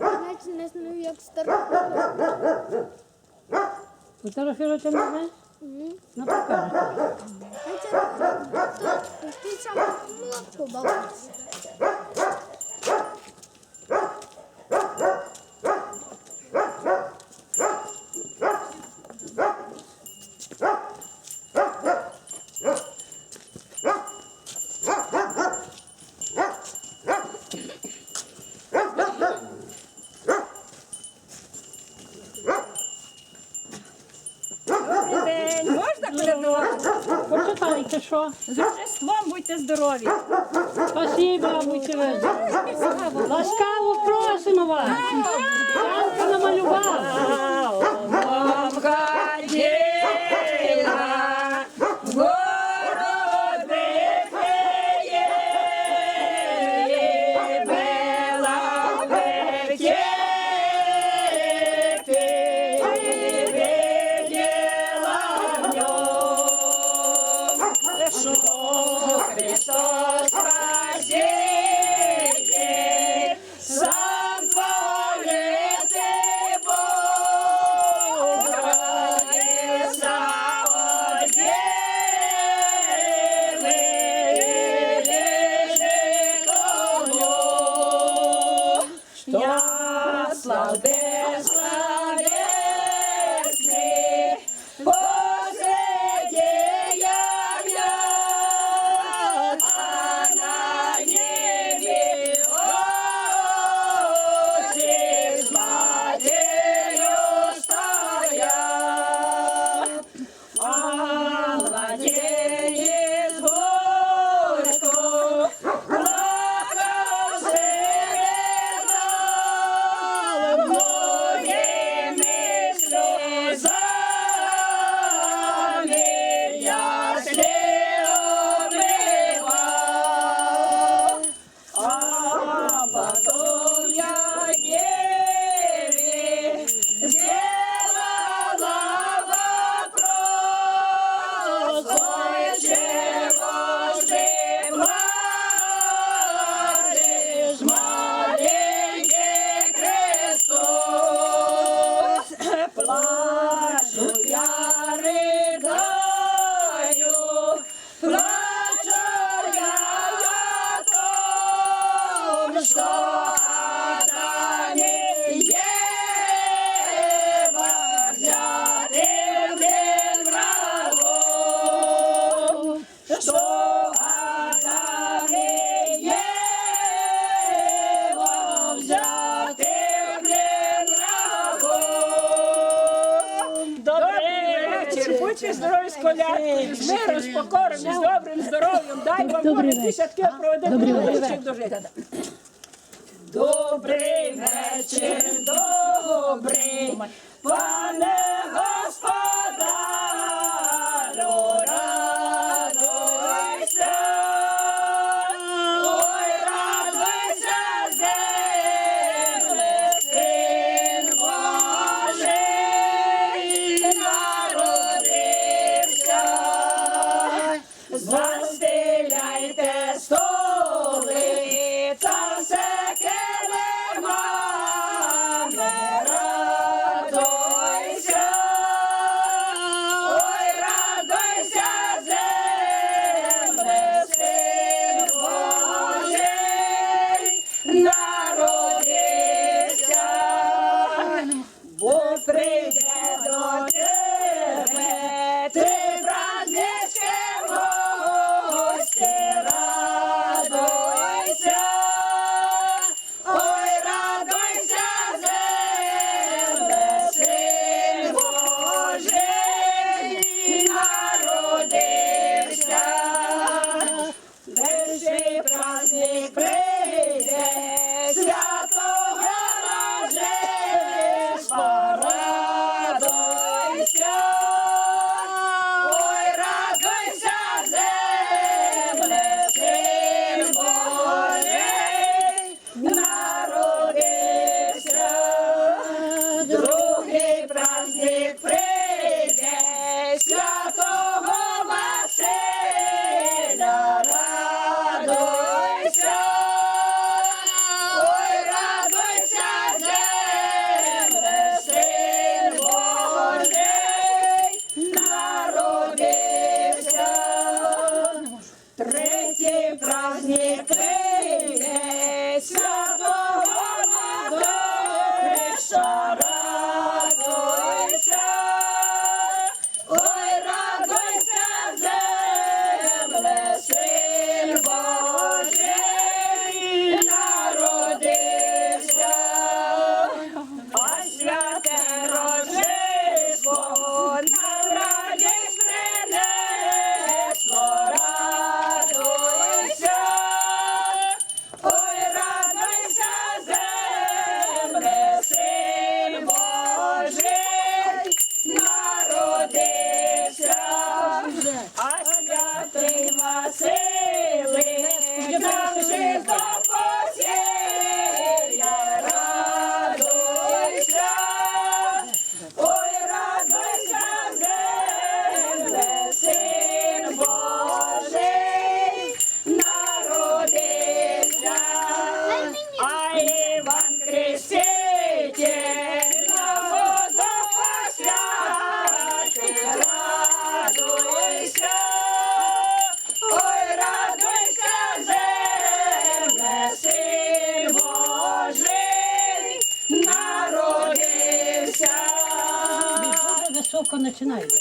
Навіть не знаю, як стару. Фотографувати не знаєш? Ну покажи. Ти сам молодку бабуся. Добрий день. Колядувати? Почитайте, що. З Рождеством будьте здорові. Спасибо, будьте. Ласкаво просимо вас. the. Будьте здорові з колядкою, з миром, з покором, з добрим здоров'ям. Дай вам Боже десятки проведати до дожити. Добрий вечір, добрий, пане Третій праздник, високо починаєте.